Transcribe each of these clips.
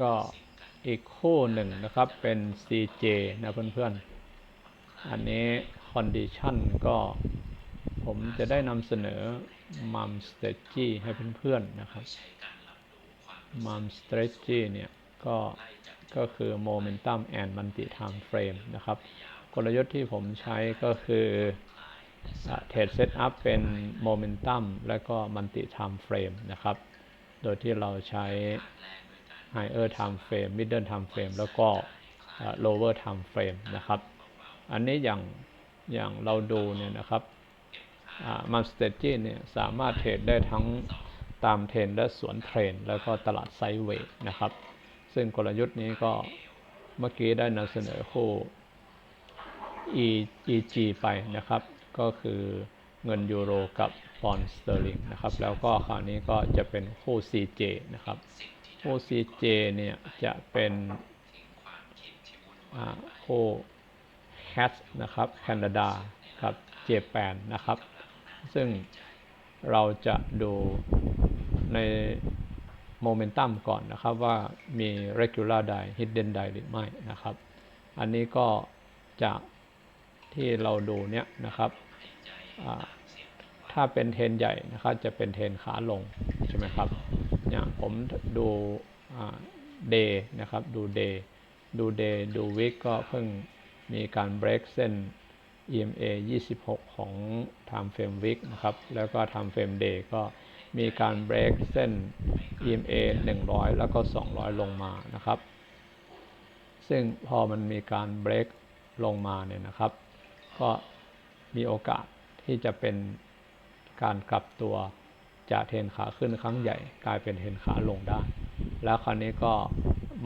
ก็อีกคู่หนึ่งนะครับเป็น CJ นะเพื่อนๆ อันนี้ condition ก็ผมจะได้นำเสนอ mum strategy ให้เพื่อนๆนะครับ mum strategy เนี่ยก็ก็คือ momentum and multi time frame นะครับ กลยุทธ์ที่ผมใช้ก็คือเทรดเซตอัพเป็น momentum และก็ multi time frame นะครับ โดยที่เราใช้ higher time frame middle time frame แล้วก็ lower time frame นะครับ อันนี้อย่างอย่างเราดูเนี่ยนะครับมันสเตจีเนี่ยสามารถเทรดได้ทั้งตามเทรนและสวนเทรน แล้วก็ตลาดไซด์เวย์นะครับ ซึ่งกลยุทธ์นี้ก็เมื่อกี้ได้นำเสนอคู่ E EG ไปนะครับ ก็คือเงินยูโรกับปอนด์สเตอร์ลิงนะครับ แล้วก็คราวนี้ก็จะเป็นคู่ CJ นะครับ คู่ CJ เนี่ยจะเป็นคู่ CAT นะครับแคนาดากับเจแปนนะครับ ซึ่งเราจะดูในโมเมนตัมก่อนนะครับว่ามี regular die hidden die หรือไม่นะครับ อันนี้ก็จะที่เราดูเนี่ยนะครับ ถ้าเป็นเทนใหญ่นะครับจะเป็นเทนขาลง ใช่ไหมครับ อย่างผมดูเดย์นะครับดูเดย์ดูเดย์ดูวิกก็เพิ่งมีการเบรกเส้น EMA 26 ของ Time Frame Week นะครับ แล้วก็ Time Frame Day ก็มีการเบรกเส้น EMA 100 แล้วก็ 200 ลงมานะครับ ซึ่งพอมันมีการเบรกลงมาเนี่ยนะครับ ก็มีโอกาสที่จะเป็นการกลับตัว จากเทนขาขึ้นครั้งใหญ่กลายเป็นเทนขาลงได้ แล้วคราวนี้ก็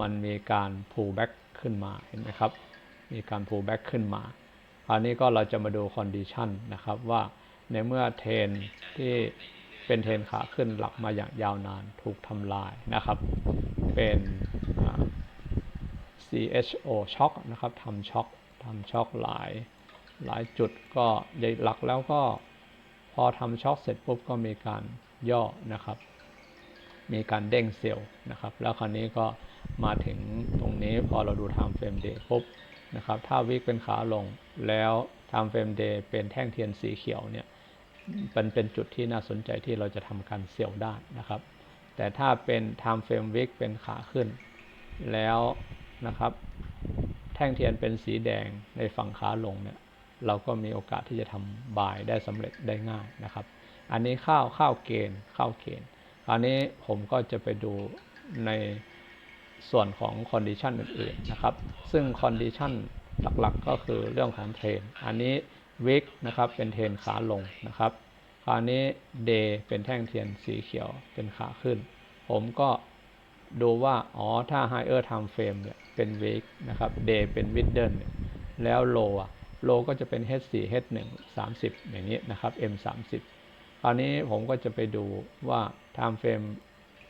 มันมีการ pull back ขึ้นมาเห็นไหมครับ มีการ pull back ขึ้นมาคราวนี้ก็เราจะมาดู condition นะครับว่าในเมื่อเทนที่เป็นเทนขาขึ้นหลักมาอย่างยาวนานถูกทำลายนะครับ เป็น CHO ช็อคนะครับทำช็อคทำช็อคหลายหลายจุดก็ใหญ่หลักแล้วก็พอทำช็อคเสร็จปุ๊บก็มีการ ย่อนะครับ มีการเด้งเซลล์นะครับ แล้วคราวนี้ก็มาถึงตรงนี้พอเราดู time frame day ปุ๊บนะครับ ถ้าวิกเป็นขาลงแล้ว time frame day เป็นแท่งเทียนสีเขียวเนี่ยเป็นเป็นจุดที่น่าสนใจที่เราจะทำการเซลล์ได้นะครับ แต่ถ้าเป็น time frame week เป็นขาขึ้น แล้วนะครับ แท่งเทียนเป็นสีแดงในฝั่งขาลงเนี่ยเราก็มีโอกาสที่จะทำบายได้สำเร็จได้ง่ายนะครับ อันนี้เข้าเข้าเกณฑ์เข้าเกณฑ์คราวนี้ผมก็จะไปดูในส่วนของคอนดิชันอื่นๆนะครับ ซึ่งคอนดิชันหลักๆก็คือเรื่องของเทรนอันนี้วิกนะครับเป็นเทรนขาลงนะครับคราวนี้เดย์เป็นแท่งเทียนสีเขียวเป็นขาขึ้น ผมก็ดูว่า อ๋อ ถ้า higher time frame เนี่ย เป็นวิกนะครับเดย์เป็นวิดเดิลแล้วโลอะโลก็จะเป็น H4 H1 30 อย่างนี้นะครับ M 30 คราวนี้ผมก็จะไปดูว่า time frame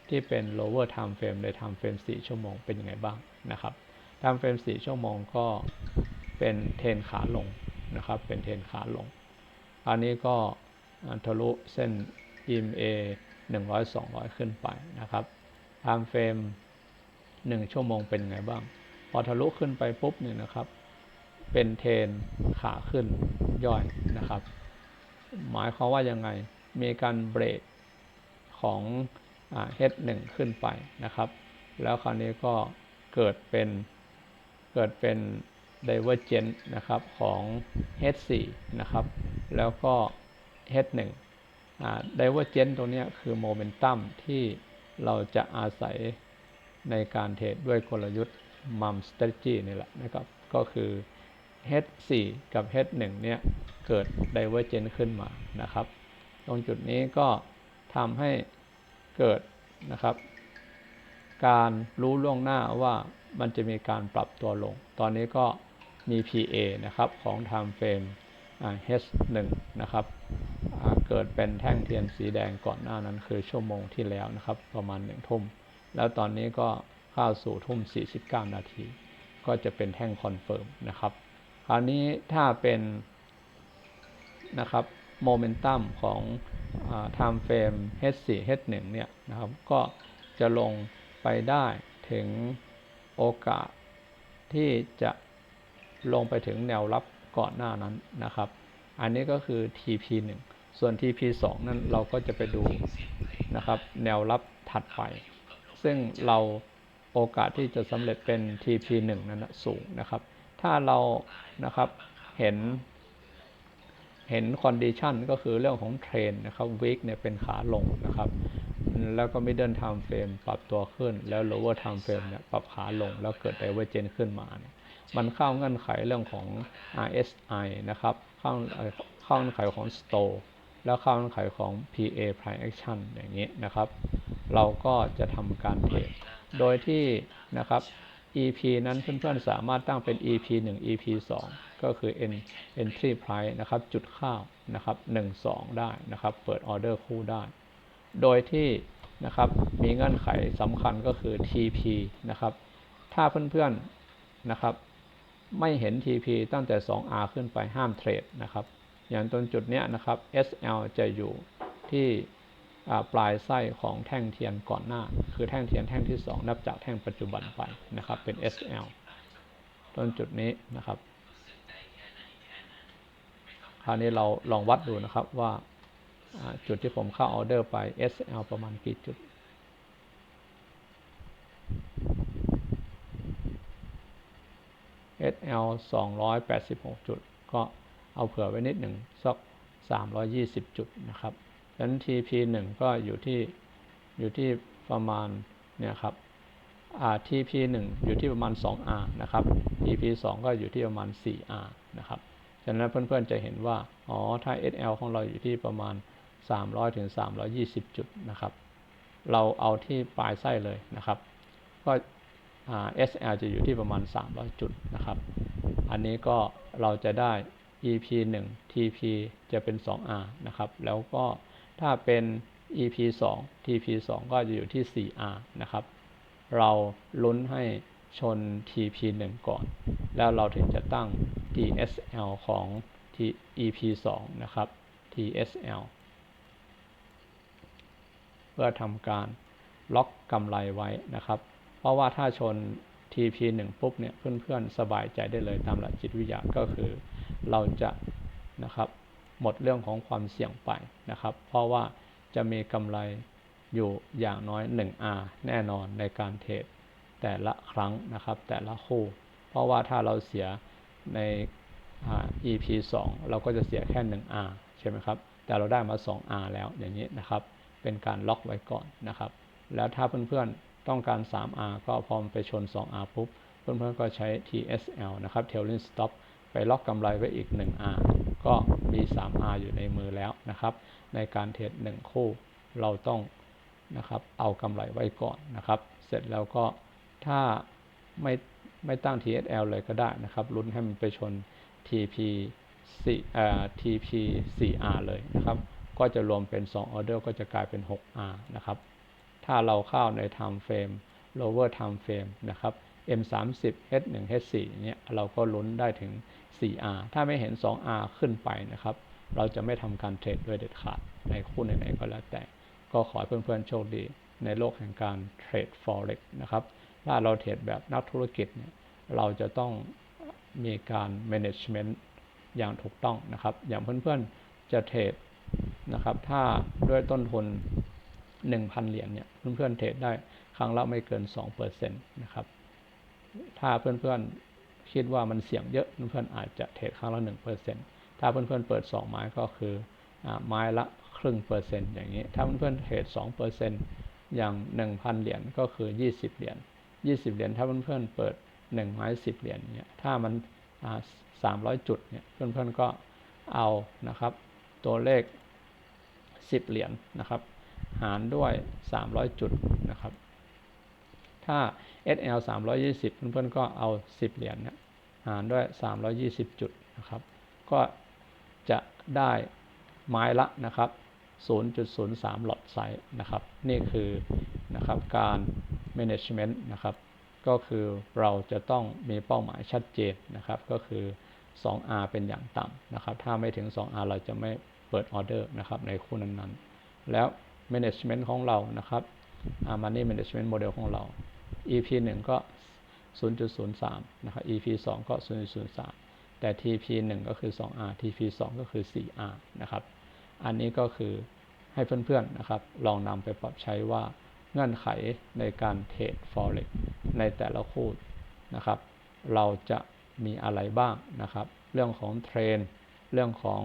ที่เป็น lower time frame ใน time frame 4 ชั่วโมงเป็นยังไงบ้างนะครับ time frame 4 ชั่วโมงก็เป็นเทนขาลงนะครับ เป็นเทนขาลง อันนี้ก็ทะลุเส้น EMA 100 200 ขึ้นไปนะครับ time frame 1 ชั่วโมงเป็นไงบ้าง พอทะลุขึ้นไปปุ๊บเนี่ยนะครับ เป็นเทนขาขึ้นย่อยนะครับ หมายความว่ายังไง มีการเบรกของ H1 ขึ้นไปนะครับ แล้วคราวนี้ก็เกิดเป็นเกิดเป็น divergent นะครับของ H4 นะครับ แล้วก็ H1 divergent ตรงนี้คือโมเมนตัมที่เราจะอาศัยในการเทรดด้วยกลยุทธ์ MUM strategy นี่แหละนะครับ ก็คือ H4 กับ H1 เนี่ยเกิด divergent ขึ้นมานะครับ ตรงจุดนี้ก็ทำให้เกิดนะครับ การรู้ล่วงหน้าว่ามันจะมีการปรับตัวลง ตอนนี้ก็มี PA นะครับของ time frame H1 นะครับเกิดเป็นแท่งเทียนสีแดงก่อนหน้านั้นคือชั่วโมงที่แล้วนะครับ ประมาณหนึ่งทุ่ม แล้วตอนนี้ก็เข้าสู่ทุ่ม 49 นาที ก็จะเป็นแท่งคอนเฟิร์มนะครับ คราวนี้ถ้าเป็นนะครับ โมเมนตัมของ time frame H4 H1 เนี่ยนะครับก็จะลงไปได้ถึงโอกาสที่จะลงไปถึงแนวรับก่อนหน้านั้นนะครับ อันนี้ก็คือ TP1 ส่วน TP2 นั้นเราก็จะไปดูนะครับแนวรับถัดไป ซึ่งเราโอกาสที่จะสำเร็จเป็น TP1 นั้นสูงนะครับ ถ้าเรานะครับเห็น เห็นคอนดิชันก็คือเรื่องของเทรนนะครับวิกเนี่ยเป็นขาลงนะครับ แล้วก็ middle time frame ปรับตัวขึ้น แล้ว lower time frame เนี่ยปรับขาลง แล้วเกิด divergence ขึ้นมาเนี่ยมันเข้าเงื่อนไขเรื่องของ RSI นะครับ เข้าเข้าเงื่อนไขของ store แล้วเข้าเงื่อนไขของ PA price action อย่างนี้นะครับ เราก็จะทำการเทรดโดยที่นะครับ EP นั้นเพื่อนๆสามารถตั้งเป็น EP 1 EP 2 ก็คือ entry price นะครับ จุดเข้านะครับ1 2 ได้นะครับ เปิดออเดอร์คู่ได้ โดยที่นะครับมีเงื่อนไขสำคัญก็คือ TP นะครับ ถ้าเพื่อนๆนะครับ ไม่เห็น TP ตั้งแต่ 2R ขึ้นไปห้ามเทรดนะครับ อย่างตรงจุดเนี้ยนะครับ SL จะอยู่ที่ ปลายไส้ของแท่งเทียนก่อนหน้า คือแท่งเทียนแท่งที่ 2 นับจากแท่งปัจจุบันไปนะครับ เป็น SL ต้นจุดนี้นะครับ คราวนี้เราลองวัดดูนะครับว่าจุดที่ผมเข้าออเดอร์ไป SL ประมาณกี่จุด SL 286จุด ก็เอาเผื่อไว้นิดหนึ่งสัก320จุดนะครับ ดังนั้น TP 1ก็อยู่ที่อยู่ที่ประมาณเนี่ยครับ TP 1อยู่ที่ประมาณ 2R นะครับ TP 2ก็อยู่ที่ประมาณ 4R นะครับฉะนั้นเพื่อนๆจะเห็นว่า อ๋อ ถ้า SL ของเราอยู่ที่ประมาณ 300ถึง320 จุดนะครับ เราเอาที่ปลายไส้เลยนะครับ ก็ SL จะอยู่ที่ประมาณ 300 จุดนะครับ อันนี้ก็เราจะได้ EP 1 TP จะเป็น 2R นะครับ แล้วก็ ถ้าเป็น EP 2 TP 2ก็จะอยู่ที่ 4R นะครับ เราลุ้นให้ชน TP 1ก่อน แล้วเราถึงจะตั้ง TSL ของ EP 2นะครับ TSL เพื่อทำการล็อกกำไรไว้นะครับ เพราะว่าถ้าชน TP 1ปุ๊บเนี่ยเพื่อนๆ สบายใจได้เลยตามหลักจิตวิทยาก็คือเราจะนะครับ หมดเรื่องของความเสี่ยงไปนะครับ เพราะว่าจะมีกำไรอยู่อย่างน้อย 1R แน่นอนในการเทรดแต่ละครั้งนะครับ แต่ละคู่ เพราะว่าถ้าเราเสียใน EP 2 เราก็จะเสียแค่ 1R ใช่ไหมครับ แต่เราได้มา 2R แล้วอย่างนี้นะครับ เป็นการล็อกไว้ก่อนนะครับ แล้วถ้าเพื่อนๆต้องการ 3R ก็พร้อมไปชน 2R ปุ๊บ เพื่อนๆก็ใช้ TSL นะครับ Trailing Stop ไปล็อกกำไรไว้อีก 1R ก็มี 3R อยู่ในมือแล้วนะครับ ในการเทรด1คู่เราต้องนะครับเอากำไรไว้ก่อนนะครับ เสร็จแล้วก็ถ้าไม่ไม่ตั้ง TSL เลยก็ได้นะครับลุ้นให้มันไปชน TP 4เอ่อ TP 4R เลยนะครับ ก็จะรวมเป็น2ออเดอร์ก็จะกลายเป็น 6R นะครับ ถ้าเราเข้าใน time frame lower time frame นะครับ M30 H1 H4 เนี่ยเราก็ลุ้นได้ถึง 4R ถ้าไม่เห็น 2R ขึ้นไปนะครับ เราจะไม่ทำการเทรดด้วยเด็ดขาดในคู่ไหนๆก็แล้วแต่ ก็ขอให้เพื่อนๆโชคดีในโลกแห่งการเทรด forex นะครับ ถ้าเราเทรดแบบนักธุรกิจเนี่ยเราจะต้องมีการ management อย่างถูกต้องนะครับ อย่างเพื่อนๆจะเทรดนะครับ ถ้าด้วยต้นทุน 1,000 เหรียญเนี่ย เพื่อนๆเทรดได้ครั้งละไม่เกิน 2%นะครับ ถ้าเพื่อนๆคิดว่ามันเสี่ยงเยอะเพื่อนๆอาจจะเทรดครั้งละ1%ถ้าเพื่อนๆเปิด2ไม้ก็คือไม้ละครึ่งเปอร์เซ็นต์อย่างนี้ ถ้าเพื่อนๆเทรด2%อร์เซ็นต์อย่าง1,000เหรียญก็คือ20เหรียญ20เหรียญถ้าเพื่อนๆเปิด1ไม้10เหรียญเนี่ยถ้ามัน300จุดเนี่ยเพื่อนๆก็เอานะครับ ตัวเลข10เหรียญนะครับ หารด้วย300จุดนะครับ ถ้า SL 320 เพื่อนๆก็เอา 10 เหรียญเนี่ยหารด้วย 320 จุดนะครับ ก็จะได้ไม้ละนะครับ 0.03 หลอดไซส์นะครับ นี่คือนะครับการ management นะครับ ก็คือเราจะต้องมีเป้าหมายชัดเจนนะครับ ก็คือ 2R เป็นอย่างต่ำนะครับ ถ้าไม่ถึง 2R เราจะไม่เปิดออเดอร์นะครับในคู่นั้นๆ แล้ว management ของเรานะครับ money management model ของเรา EP 1 ก็ 0.03 นะครับ EP 2 ก็ 0.03 แต่ TP 1 ก็คือ 2R TP 2 ก็คือ 4R นะครับ อันนี้ก็คือให้เพื่อนๆนะครับ ลองนำไปปรับใช้ว่าเงื่อนไขในการเทรด forex ในแต่ละคู่นะครับ เราจะมีอะไรบ้างนะครับ เรื่องของเทรน เรื่องของ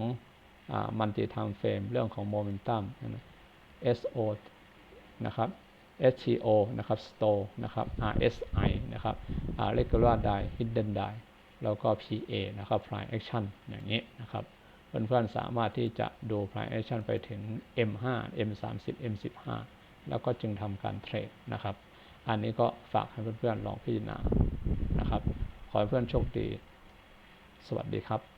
มัลติไทม์เฟรมเรื่องของโมเมนตัม SO นะครับ STO นะครับ Store นะครับ RSI นะครับ Regular Die Hidden Die แล้วก็ PA นะครับ Price Action อย่างนี้นะครับเพื่อนๆสามารถที่จะดู Price Action ไปถึง M5 M30 M15 แล้วก็จึงทำการเทรดนะครับ อันนี้ก็ฝากให้เพื่อนๆลองพิจารณานะครับ ขอให้เพื่อนโชคดี สวัสดีครับ